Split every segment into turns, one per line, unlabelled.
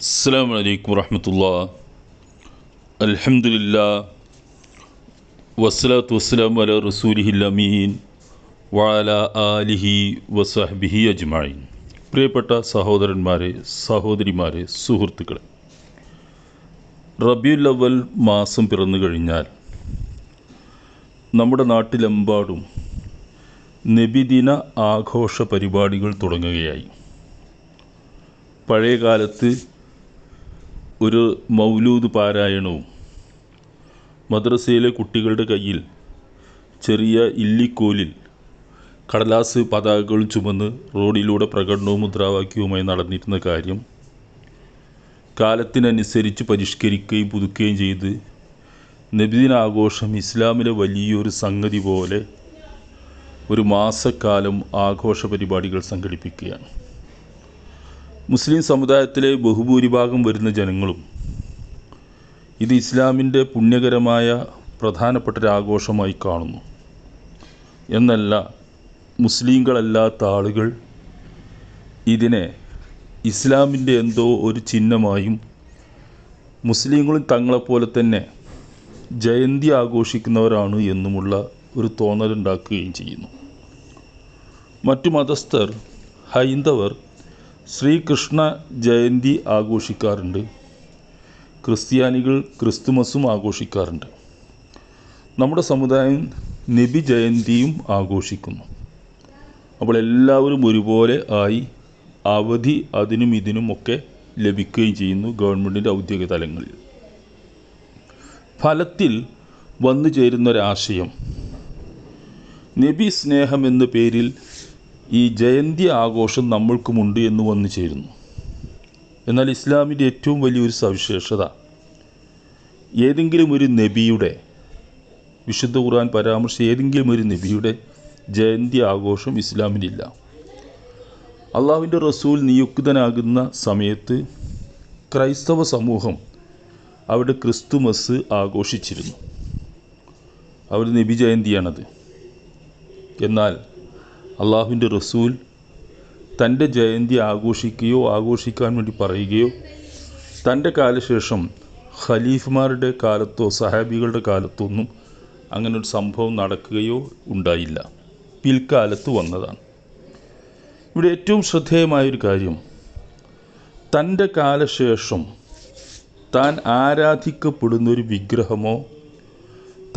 السلام عليكم ورحمة الله الحمد لله والصلاة والسلام على رسوله الأمين وعلى آله وصحبه أجمعين പ്രിയപ്പെട്ട സഹോദരന്മാരെ സഹോദരിമാരെ സുഹൃത്തുക്കളെ റബിയുൽ അവൽ മാസം പിറന്നു കഴിഞ്ഞാൽ നമ്മുടെ നാട്ടിലെമ്പാടും നബിദിന ആഘോഷ പരിപാടികൾ തുടങ്ങുകയായി പഴയ കാലത്ത് ഒരു മൗലൂദ് പാരായണവും മദ്രസയിലെ കുട്ടികളുടെ കയ്യിൽ ചെറിയ ഇല്ലിക്കോലിൽ കടലാസ് പതാകകളും ചുമന്ന് റോഡിലൂടെ പ്രകടനവും മുദ്രാവാക്യവുമായി നടന്നിരുന്ന കാര്യം കാലത്തിനനുസരിച്ച് പരിഷ്കരിക്കുകയും പുതുക്കുകയും ചെയ്ത് നബിദിനാഘോഷം ഇസ്ലാമിലെ വലിയൊരു സംഗതി പോലെ ഒരു മാസക്കാലം ആഘോഷ പരിപാടികൾ സംഘടിപ്പിക്കുകയാണ്. മുസ്ലിം സമുദായത്തിലെ ബഹുഭൂരിഭാഗം വരുന്ന ജനങ്ങളും ഇത് ഇസ്ലാമിന്റെ പുണ്യകരമായ പ്രധാനപ്പെട്ട ഒരു ആഘോഷമായി കാണുന്നു. എന്നല്ല മുസ്ലിങ്ങളല്ലാത്ത ആളുകൾ ഇതിനെ ഇസ്ലാമിന്റെ എന്തോ ഒരു ചിഹ്നമായും മുസ്ലിങ്ങളും തങ്ങളെപ്പോലെ തന്നെ ജയന്തി ആഘോഷിക്കുന്നവരാണ് എന്നുമുള്ള ഒരു തോന്നലുണ്ടാക്കുകയും ചെയ്യുന്നു. മറ്റു മതസ്ഥർ ഹൈന്ദവർ ശ്രീകൃഷ്ണ ജയന്തി ആഘോഷിക്കാറുണ്ട്. ക്രിസ്ത്യാനികൾ ക്രിസ്തുമസും ആഘോഷിക്കാറുണ്ട്. നമ്മുടെ സമുദായം നബി ജയന്തിയും ആഘോഷിക്കുന്നു. അപ്പോൾ എല്ലാവരും ഒരുപോലെ ആയി അവധി അതിനും ഇതിനും ഒക്കെ ലഭിക്കുകയും ചെയ്യുന്നു ഗവൺമെന്റിന്റെ ഔദ്യോഗിക തലങ്ങളിൽ. ഫലത്തിൽ വന്നു ചേരുന്നൊരാശയം നബി സ്നേഹം എന്ന പേരിൽ ഈ ജയന്തി ആഘോഷം നമ്മൾക്കുമുണ്ട് എന്ന് വന്നു ചേരുന്നു. എന്നാൽ ഇസ്ലാമിന്റെ ഏറ്റവും വലിയൊരു സവിശേഷത ഏതെങ്കിലും ഒരു നബിയുടെ വിശുദ്ധ ഖുർആൻ പരാമർശിച്ച ഏതെങ്കിലും ഒരു നബിയുടെ ജയന്തി ആഘോഷം ഇസ്ലാമിനില്ല. അള്ളാഹുവിന്റെ റസൂൽ നിയുക്തനാകുന്ന സമയത്ത് ക്രൈസ്തവ സമൂഹം അവിടെ ക്രിസ്തുമസ് ആഘോഷിച്ചിരുന്നു. അവർ നബി ജയന്തിയാണത് എന്നാൽ അള്ളാഹുവിന്റെ റസൂൽ തന്റെ ജയന്തി ആഘോഷിക്കുകയോ ആഘോഷിക്കാൻ വേണ്ടി പറയുകയോ തന്റെ കാലശേഷം ഖലീഫുമാരുടെ കാലത്തോ സഹാബികളുടെ കാലത്തോ ഒന്നും അങ്ങനെ ഒരു സംഭവം നടക്കുകയോ ഉണ്ടായില്ല. പിൽക്കാലത്ത് വന്നതാണ്. ഇവിടെ ഏറ്റവും ശ്രദ്ധേയമായൊരു കാര്യം തന്റെ കാലശേഷം താൻ ആരാധിക്കപ്പെടുന്ന ഒരു വിഗ്രഹമോ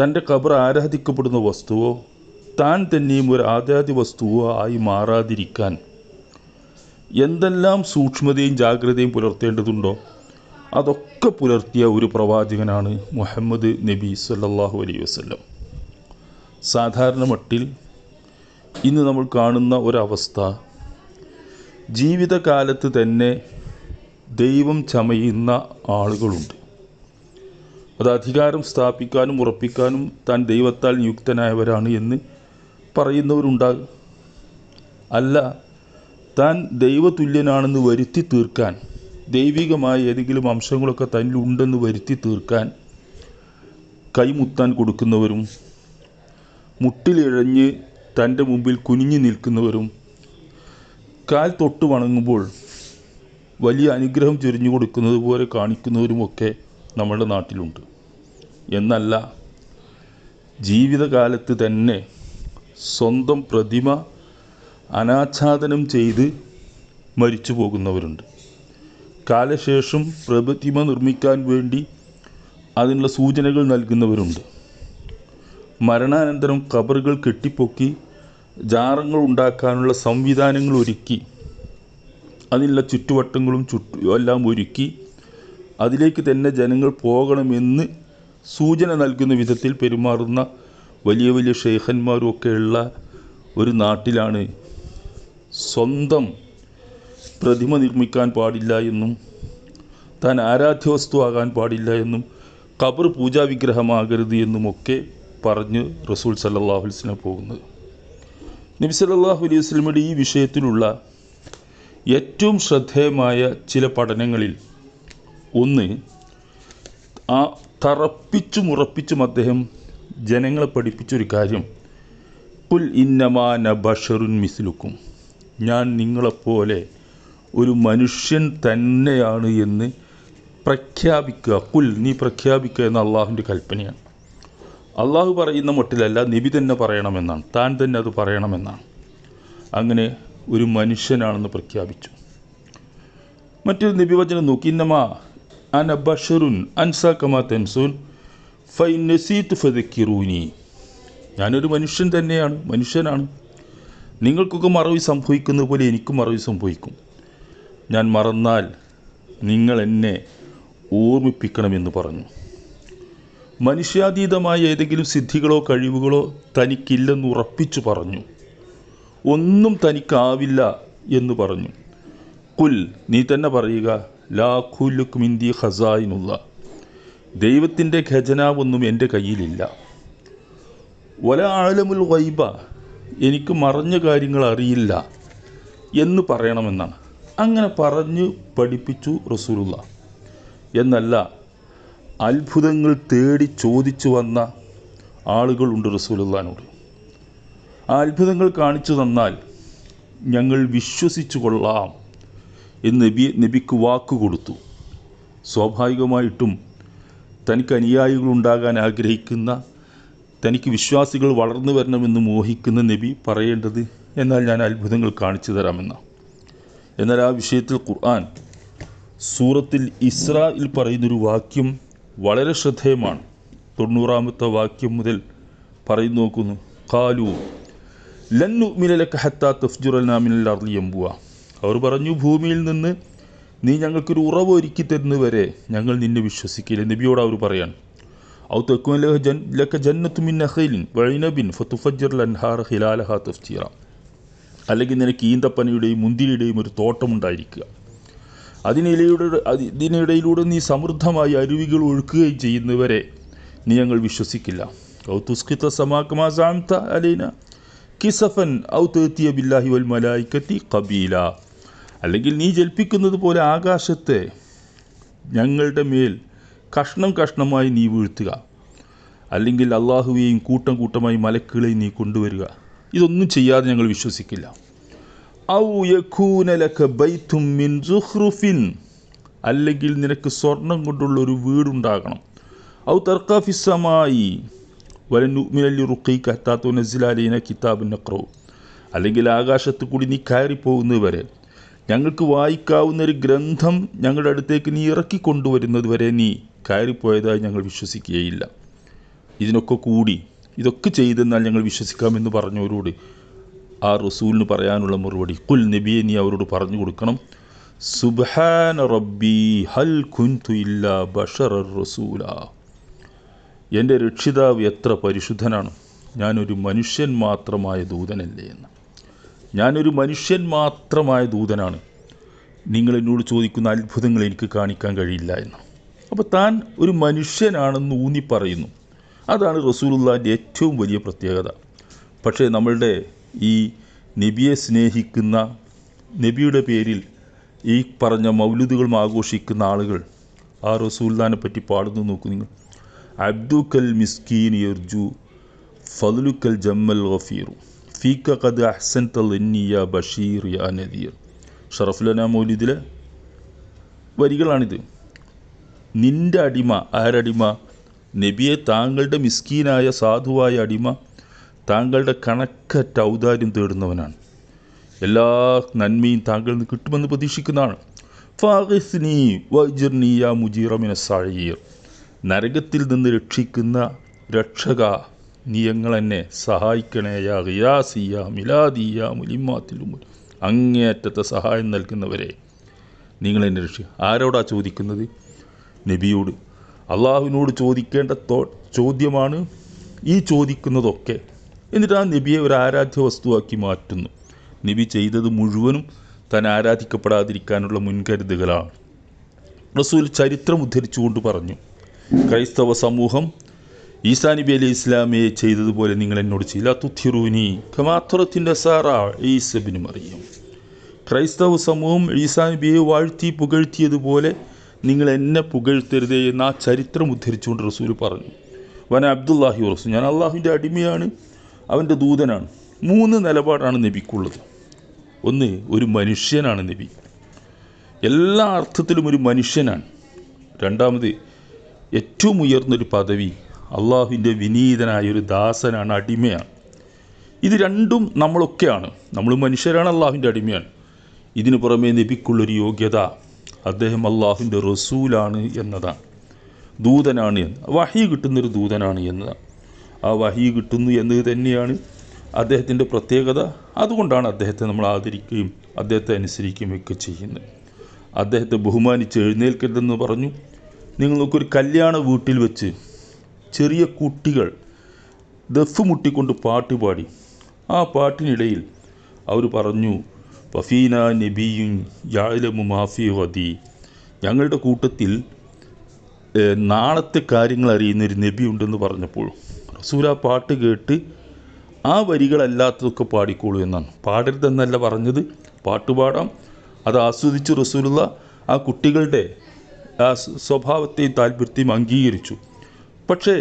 തന്റെ ഖബർ ആരാധിക്കപ്പെടുന്ന വസ്തുവോ താൻ തന്നെയും ഒരു ആദ്യാദി വസ്തുവോ ആയി മാറാതിരിക്കാൻ എന്തെല്ലാം സൂക്ഷ്മതയും ജാഗ്രതയും പുലർത്തേണ്ടതുണ്ടോ? അതൊക്കെ പുലർത്തിയ ഒരു പ്രവാചകനാണ് മുഹമ്മദ് നബി സല്ലാഹു അലൈ വസ്ലം സാധാരണ മട്ടിൽ ഇന്ന് നമ്മൾ കാണുന്ന ഒരവസ്ഥ ജീവിതകാലത്ത് തന്നെ ദൈവം ചമയുന്ന ആളുകളുണ്ട്. അത് അധികാരം സ്ഥാപിക്കാനും ഉറപ്പിക്കാനും താൻ ദൈവത്താൽ നിയുക്തനായവരാണ് എന്ന് പറയുന്നവരുണ്ടാകും. അല്ല താൻ ദൈവതുല്യനാണെന്ന് വരുത്തി തീർക്കാൻ ദൈവികമായ ഏതെങ്കിലും അംശങ്ങളൊക്കെ തന്നിലുണ്ടെന്ന് വരുത്തി തീർക്കാൻ കൈമുത്താൻ കൊടുക്കുന്നവരും മുട്ടിലിഴഞ്ഞ് തന്റെ മുമ്പിൽ കുനിഞ്ഞു നിൽക്കുന്നവരും കാൽ തൊട്ട് വണങ്ങുമ്പോൾ വലിയ അനുഗ്രഹം ചൊരിഞ്ഞു കൊടുക്കുന്നത് പോലെ കാണിക്കുന്നവരുമൊക്കെ നമ്മുടെ നാട്ടിലുണ്ട്. എന്നല്ല ജീവിതകാലത്ത് തന്നെ സ്വന്തം പ്രതിമ അനാച്ഛാദനം ചെയ്ത് മരിച്ചു പോകുന്നവരുണ്ട്. കാലശേഷം പ്രതിമ നിർമ്മിക്കാൻ വേണ്ടി അതിനുള്ള സൂചനകൾ നൽകുന്നവരുണ്ട്. മരണാനന്തരം കബറുകൾ കെട്ടിപ്പൊക്കി ജാറങ്ങൾ ഉണ്ടാക്കാനുള്ള സംവിധാനങ്ങൾ ഒരുക്കി അതിനുള്ള ചുറ്റുവട്ടങ്ങളും ചുറ്റു എല്ലാം ഒരുക്കി അതിലേക്ക് തന്നെ ജനങ്ങൾ പോകണമെന്ന് സൂചന നൽകുന്ന വിധത്തിൽ പെരുമാറുന്ന വലിയ വലിയ ഷെയ്ഖന്മാരും ഒക്കെയുള്ള ഒരു നാട്ടിലാണ് സ്വന്തം പ്രതിമ നിർമ്മിക്കാൻ പാടില്ല എന്നും താൻ ആരാധ്യ ആകാൻ പാടില്ല എന്നും കബർ പൂജാ വിഗ്രഹമാകരുത് എന്നുമൊക്കെ പറഞ്ഞ് റസൂൽ സല്ലാഹു വസല്ലം പോകുന്നത്. നബി സല്ലാഹു അലൈഹി വസല്ലമയുടെ ഈ വിഷയത്തിലുള്ള ഏറ്റവും ശ്രദ്ധേയമായ ചില പഠനങ്ങളിൽ ഒന്ന് ആ തറപ്പിച്ചും ഉറപ്പിച്ചും അദ്ദേഹം ജനങ്ങളെ പഠിപ്പിച്ചൊരു കാര്യം. പുൽ ഇന്നമാന ബഷറുൻ മിസ്ലുക്കും. ഞാൻ നിങ്ങളെപ്പോലെ ഒരു മനുഷ്യൻ തന്നെയാണ് എന്ന് പ്രഖ്യാപിക്കുക. കുൽ നീ പ്രഖ്യാപിക്കുക എന്ന അള്ളാഹുവിന്റെ കൽപ്പനയാണ്. അള്ളാഹു പറയുന്ന മട്ടിലല്ല നബി തന്നെ പറയണമെന്നാണ്. താൻ തന്നെ അത് പറയണമെന്നാണ്. അങ്ങനെ ഒരു മനുഷ്യനാണെന്ന് പ്രഖ്യാപിച്ചു. മറ്റൊരു നിബിവചനം നോക്കി. ഇന്നമാ അൻ ബഷറുൻ അൻസാ കമാ തെൻസുൻ. ഫൈ ഞാനൊരു മനുഷ്യൻ തന്നെയാണ് മനുഷ്യനാണ്. നിങ്ങൾക്കൊക്കെ മറവി സംഭവിക്കുന്നത് പോലെ എനിക്കും മറവി സംഭവിക്കും. ഞാൻ മറന്നാൽ നിങ്ങൾ എന്നെ ഓർമ്മിപ്പിക്കണമെന്ന് പറഞ്ഞു. മനുഷ്യാതീതമായ ഏതെങ്കിലും സിദ്ധികളോ കഴിവുകളോ തനിക്കില്ലെന്ന് ഉറപ്പിച്ചു പറഞ്ഞു. ഒന്നും തനിക്കാവില്ല എന്ന് പറഞ്ഞു. കുൽ നീ തന്നെ പറയുക ലാ ഖുലുക്കും ഇന്ത്യ ഖസായിനുള്ള. ദൈവത്തിന്റെ ഖജനാവൊന്നും എന്റെ കയ്യിലില്ല. വല ആഴമുൽ വൈബ എനിക്ക് മറഞ്ഞ കാര്യങ്ങൾ അറിയില്ല എന്ന് പറയണമെന്നാണ്. അങ്ങനെ പറഞ്ഞു പഠിപ്പിച്ചു റസൂലുള്ള. എന്നല്ല അത്ഭുതങ്ങൾ തേടി ചോദിച്ചു വന്ന ആളുകളുണ്ട് റസൂലുള്ളാനോട്. ആ അത്ഭുതങ്ങൾ കാണിച്ചു തന്നാൽ ഞങ്ങൾ വിശ്വസിച്ചു കൊള്ളാം എന്ന് നബി നബിക്ക് വാക്ക് കൊടുത്തു സ്വാഭാവികമായിട്ടും തനിക്ക് അനുയായികളുണ്ടാകാൻ ആഗ്രഹിക്കുന്ന തനിക്ക് വിശ്വാസികൾ വളർന്നു വരണമെന്ന് മോഹിക്കുന്ന നബി പറയേണ്ടത് എന്നാൽ ഞാൻ അത്ഭുതങ്ങൾ കാണിച്ചു തരാമെന്ന. എന്നാൽ ആ വിഷയത്തിൽ ഖുർആൻ സൂറത്തിൽ ഇസ്രായിൽ പറയുന്നൊരു വാക്യം വളരെ ശ്രദ്ധേയമാണ്. തൊണ്ണൂറാമത്തെ വാക്യം മുതൽ പറയുന്നു നോക്കുന്നു. കാലു ലന്നു മിനലക്ക ഹത്താ തഫ്ജുറൽനാമിനൽ അർലിയമ്പുക അവർ പറഞ്ഞു ഭൂമിയിൽ നിന്ന് നീ ഞങ്ങൾക്കൊരു ഉറവ് ഒരുക്കി തരുന്നവരെ ഞങ്ങൾ നിന്നെ വിശ്വസിക്കില്ല. നബിയോട് അവർ പറയാണ് ഔ തെക്കുൻ ലഹ ജന്നത്തു തഫ്ജീറ. അല്ലെങ്കിൽ നിനക്ക് ഈന്തപ്പനയുടെയും മുന്തിരിയുടെയും ഒരു തോട്ടമുണ്ടായിരിക്കുക അതിനിലയുടെ അതിനിടയിലൂടെ നീ സമൃദ്ധമായി അരുവികൾ ഒഴുക്കുകയും ചെയ്യുന്നവരെ നീ ഞങ്ങൾ വിശ്വസിക്കില്ല. ഔ തുസ്കിത്ത അലൈന കിസഫൻ ഔ തേത്തിയ ബില്ലാഹി വൽ മലായിക്കത്തി കബീല അല്ലെങ്കിൽ നീ ജൽപ്പിക്കുന്നത് പോലെ ആകാശത്തെ ഞങ്ങളുടെ മേൽ കഷ്ണം കഷ്ണമായി നീ വീഴ്ത്തുക. അല്ലെങ്കിൽ അള്ളാഹുവേയും കൂട്ടം കൂട്ടമായി മലക്കുകളെയും നീ കൊണ്ടുവരിക. ഇതൊന്നും ചെയ്യാതെ ഞങ്ങൾ വിശ്വസിക്കില്ല. ഔ ബൈത്തും മിൻ അല്ലെങ്കിൽ നിനക്ക് സ്വർണം കൊണ്ടുള്ള ഒരു വീടുണ്ടാകണം. ഔ തർക്കാഫിസമായി വലനുമിനല്ലി റുഖീക്ക് ഹത്താത്തു നസിലാലീന കിതാബ് നക്രോ അല്ലെങ്കിൽ ആകാശത്ത് കൂടി നീ കയറിപ്പോകുന്നത് വരെ ഞങ്ങൾക്ക് വായിക്കാവുന്ന ഒരു ഗ്രന്ഥം ഞങ്ങളുടെ അടുത്തേക്ക് നീ ഇറക്കി കൊണ്ടുവരുന്നത് വരെ നീ കയറിപ്പോയതായി ഞങ്ങൾ വിശ്വസിക്കുകയില്ല. ഇതിനൊക്കെ കൂടി ഇതൊക്കെ ചെയ്തെന്നാൽ ഞങ്ങൾ വിശ്വസിക്കാമെന്ന് പറഞ്ഞവരോട് ആ റസൂലിന് പറയാനുള്ള മറുപടി കുൽ നബിയെ നീ അവരോട് പറഞ്ഞു കൊടുക്കണം. സുബാന റബ്ബി ഹൽ കുൻതു ഇല്ല ബഷറ റസൂല. എന്റെ രക്ഷിതാവ് എത്ര പരിശുദ്ധനാണ്. ഞാനൊരു മനുഷ്യൻ മാത്രമായ ദൂതനല്ലേ എന്ന്. ഞാനൊരു മനുഷ്യൻ മാത്രമായ ദൂതനാണ്. നിങ്ങൾ എന്നോട് ചോദിക്കുന്ന അത്ഭുതങ്ങൾ എനിക്ക് കാണിക്കാൻ കഴിയില്ല എന്ന്. അപ്പോൾ താൻ ഒരു മനുഷ്യനാണെന്ന് ഊന്നി പറയുന്നു. അതാണ് റസൂലുള്ളാന്റെ ഏറ്റവും വലിയ പ്രത്യേകത. പക്ഷേ നമ്മളുടെ ഈ നബിയെ സ്നേഹിക്കുന്ന നബിയുടെ പേരിൽ ഈ പറഞ്ഞ മൗലുദുകൾ ആഘോഷിക്കുന്ന ആളുകൾ ആ റസൂല്ലാനെ പറ്റി പാടുന്നു നോക്കൂ നിങ്ങൾ. അബ്ദുക്കൽ മിസ്കീൻ യർജു ഫലുക്കൽ ജമ്മൽ ഗഫീറു. ഫീക്ക ഖദ് അഹ്സൻ തന്നിയ ബഷീർ യാ നദീർ ഷറഫുലന മൗലിദിലെ. വരികളാണിത്. നിന്റെ അടിമ ആരടിമ? നബിയെ താങ്കളുടെ മിസ്കീനായ സാധുവായ അടിമ താങ്കളുടെ കണക്കറ്റ ഔദാര്യം തേടുന്നവനാണ്. എല്ലാ നന്മയും താങ്കളിൽ നിന്ന് കിട്ടുമെന്ന് പ്രതീക്ഷിക്കുന്നതാണ്. ഫാഹിസ്നി വൈജർനിയ മുജീറമിന സാഴീർ. നരകത്തിൽ നിന്ന് രക്ഷിക്കുന്ന രക്ഷക നീ ഞങ്ങളെന്നെ സഹായിക്കണേയാ റിയാസിയ മിലാദിയ മുലിമാത്തിലും അങ്ങേയറ്റത്തെ സഹായം നൽകുന്നവരെ നിങ്ങളെന്നെ രക്ഷിക്കുക ആരോടാ ചോദിക്കുന്നത്? നബിയോട്. അള്ളാഹുവിനോട് ചോദിക്കേണ്ട ചോദ്യമാണ് ഈ ചോദിക്കുന്നതൊക്കെ. എന്നിട്ട് ആ നബിയെ ഒരു ആരാധ്യ വസ്തുവാക്കി മാറ്റുന്നു. നബി ചെയ്തത് മുഴുവനും താൻ ആരാധിക്കപ്പെടാതിരിക്കാനുള്ള മുൻകരുതുകളാണ് റസൂൽ ചരിത്രം ഉദ്ധരിച്ചുകൊണ്ട് പറഞ്ഞു ക്രൈസ്തവ സമൂഹം ഈസാ നബി അലൈഹി ഇസ്ലാമയെ ചെയ്തതുപോലെ നിങ്ങൾ എന്നോട് ചെയ്യില്ല തുഥിറൂനി അറിയും ക്രൈസ്തവ സമൂഹം ഈസാ നബിയെ വാഴ്ത്തി പുകഴ്ത്തിയതുപോലെ നിങ്ങൾ എന്നെ പുകഴ്ത്തരുതേ എന്ന് ആ ചരിത്രം ഉദ്ധരിച്ചുകൊണ്ട് റസൂൽ പറഞ്ഞു. വന അബ്ദുല്ലാഹി റസൂൽ ഞാൻ അള്ളാഹുവിന്റെ അടിമയാണ് അവന്റെ ദൂതനാണ്. മൂന്ന് നിലപാടാണ് നബിക്കുള്ളത്. ഒന്ന് ഒരു മനുഷ്യനാണ് നബി. എല്ലാ അർത്ഥത്തിലും ഒരു മനുഷ്യനാണ്. രണ്ടാമത് ഏറ്റവും ഉയർന്നൊരു പദവി അള്ളാഹുവിന്റെ വിനീതനായ ഒരു ദാസനാണ് അടിമയാണ്. ഇത് രണ്ടും നമ്മളൊക്കെയാണ്. നമ്മൾ മനുഷ്യരാണ് അള്ളാഹുവിന്റെ അടിമയാണ്. ഇതിനു പുറമേ നബിക്കുള്ളൊരു യോഗ്യത അദ്ദേഹം അള്ളാഹുവിന്റെ റസൂലാണ് എന്നതാണ്. ദൂതനാണ് എന്ന്. വഹി കിട്ടുന്നൊരു ദൂതനാണ് എന്നതാണ്. ആ വഹി കിട്ടുന്നു എന്നത് തന്നെയാണ് അദ്ദേഹത്തിന്റെ പ്രത്യേകത. അതുകൊണ്ടാണ് അദ്ദേഹത്തെ നമ്മൾ ആദരിക്കുകയും അദ്ദേഹത്തെ അനുസരിക്കുകയും ഒക്കെ ചെയ്യുന്നത്. അദ്ദേഹത്തെ ബഹുമാനിച്ച് എഴുന്നേൽക്കരുതെന്ന് പറഞ്ഞു. നിങ്ങൾക്കൊരു കല്യാണ വീട്ടിൽ വെച്ച് ചെറിയ കുട്ടികൾ ദഫ് മുട്ടിക്കൊണ്ട് പാട്ട് പാടി. ആ പാട്ടിനിടയിൽ അവർ പറഞ്ഞു വഫീന നബിയും യാലമു മാഫി വദി ഞങ്ങളുടെ കൂട്ടത്തിൽ നാളത്തെ കാര്യങ്ങൾ അറിയുന്ന ഒരു നബി ഉണ്ടെന്ന് പറഞ്ഞപ്പോൾ റസൂൽ ആ പാട്ട് കേട്ട് ആ വരികളല്ലാത്തതൊക്കെ പാടിക്കോളൂ എന്നാണ്. പാടരുതെന്നല്ല പറഞ്ഞത് പാട്ടുപാടാം അത് ആസ്വദിച്ച് റസൂലുള്ള ആ കുട്ടികളുടെ ആ സ്വ- സ്വഭാവത്തെയും താല്പര്യത്തെയും അംഗീകരിച്ചു. പക്ഷേ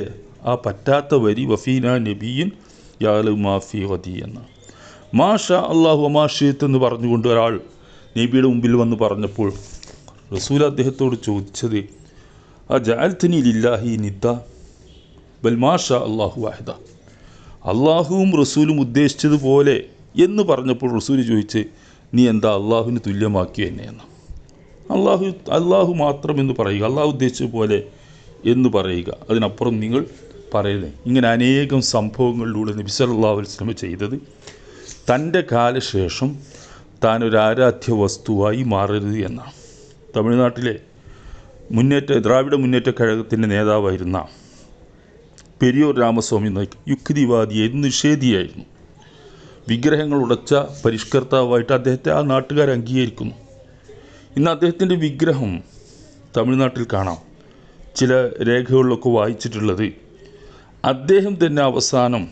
ആ പറ്റാത്ത വരി വഫീന നബീൻ യാലു മാഫി വദി എന്നാണ് മാഷ അള്ളാഹു അമാഷിയത്ത് എന്ന് പറഞ്ഞുകൊണ്ട് ഒരാൾ നബിയുടെ മുമ്പിൽ വന്ന് പറഞ്ഞപ്പോൾ റസൂൽ അദ്ദേഹത്തോട് ചോദിച്ചത് ആ ജാൽത്തിനി ലില്ലാഹി നിദ്ദ? ബൽ മാഷ അള്ളാഹു വാഹിദ. അള്ളാഹുവും റസൂലും ഉദ്ദേശിച്ചതുപോലെ എന്ന് പറഞ്ഞപ്പോൾ റസൂൽ ചോദിച്ച് നീ എന്താ അള്ളാഹുവിന് തുല്യമാക്കി എന്നെയെന്ന് അള്ളാഹു അള്ളാഹു മാത്രം എന്ന് പറയുക. അള്ളാഹു ഉദ്ദേശിച്ചതുപോലെ എന്ന് പറയുക. അതിനപ്പുറം നിങ്ങൾ പറയുന്നത് ഇങ്ങനെ അനേകം സംഭവങ്ങളിലൂടെ നബി സല്ലല്ലാഹു അലൈഹി വസല്ലം ചെയ്തത്. തന്റെ കാലശേഷം താൻ ഒരു ആരാധ്യ വസ്തുവായി മാറരുത് എന്നാണ്. തമിഴ്നാട്ടിലെ മുന്നേറ്റ ദ്രാവിഡ മുന്നേറ്റ കഴകത്തിന്റെ നേതാവായിരുന്ന പെരിയോർ രാമസ്വാമി നായിക് യുക്തിവാദിയായിരുന്നു നിഷേധിയായിരുന്നു. വിഗ്രഹങ്ങൾ ഉടച്ച പരിഷ്കർത്താവായിട്ട് അദ്ദേഹത്തെ ആ നാട്ടുകാർ അംഗീകരിക്കുന്നു. ഇന്ന് അദ്ദേഹത്തിന്റെ വിഗ്രഹം തമിഴ്നാട്ടിൽ കാണാം. ചില രേഖകളിലൊക്കെ വായിച്ചിട്ടുള്ളത്. അദ്ദേഹം തന്നെ അവസാനം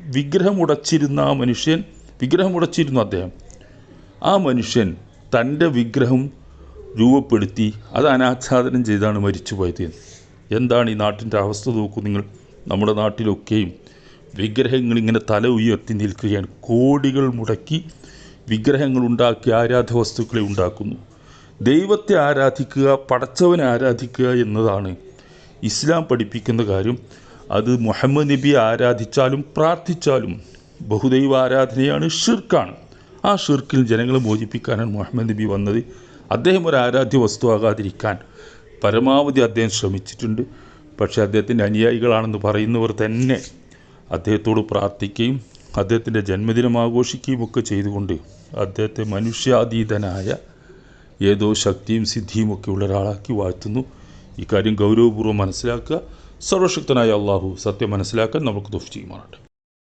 വിഗ്രഹമുടച്ചിരുന്ന ആ മനുഷ്യൻ വിഗ്രഹമുടച്ചിരുന്നു അദ്ദേഹം. ആ മനുഷ്യൻ തന്റെ വിഗ്രഹം രൂപപ്പെടുത്തി അത് അനാച്ഛാദനം ചെയ്താണ് മരിച്ചുപോയത്. എന്താണ് ഈ നാട്ടിന്റെ അവസ്ഥ നോക്കൂ നിങ്ങൾ. നമ്മുടെ നാട്ടിലൊക്കെയും വിഗ്രഹങ്ങൾ ഇങ്ങനെ തല ഉയർത്തി നിൽക്കുകയാണ്. കോടികൾ മുടക്കി വിഗ്രഹങ്ങൾ ഉണ്ടാക്കി ആരാധ വസ്തുക്കളെ ഉണ്ടാക്കുന്നു. ദൈവത്തെ ആരാധിക്കുക പടച്ചവനെ ആരാധിക്കുക എന്നതാണ് ഇസ്ലാം പഠിപ്പിക്കുന്ന കാര്യം. അത് മുഹമ്മദ് നബി ആരാധിച്ചാലും പ്രാർത്ഥിച്ചാലും ബഹുദൈവ ആരാധനയാണ് ഷിർക്കാണ്. ആ ഷിർക്കിൽ ജനങ്ങളെ മോചിപ്പിക്കാനാണ് മുഹമ്മദ് നബി വന്നത്. അദ്ദേഹം ഒരു ആരാധ്യ വസ്തുവാകാതിരിക്കാൻ പരമാവധി അദ്ദേഹം ശ്രമിച്ചിട്ടുണ്ട്. പക്ഷേ അദ്ദേഹത്തിന്റെ അനുയായികളാണെന്ന് പറയുന്നവർ തന്നെ അദ്ദേഹത്തോട് പ്രാർത്ഥിക്കുകയും അദ്ദേഹത്തിന്റെ ജന്മദിനം ആഘോഷിക്കുകയും ഒക്കെ ചെയ്തുകൊണ്ട് അദ്ദേഹത്തെ മനുഷ്യാതീതനായ ഏതോ ശക്തിയും സിദ്ധിയും ഒക്കെ ഉള്ള ഒരാളാക്കി വാഴ്ത്തുന്നു. ഇക്കാര്യം ഗൗരവപൂർവം മനസ്സിലാക്കുക. സർവശക്തനായ അള്ളാഹു സത്യം മനസ്സിലാക്കാൻ നമുക്ക് ദുഃഖ ചെയ്യുമാറാട്ടെ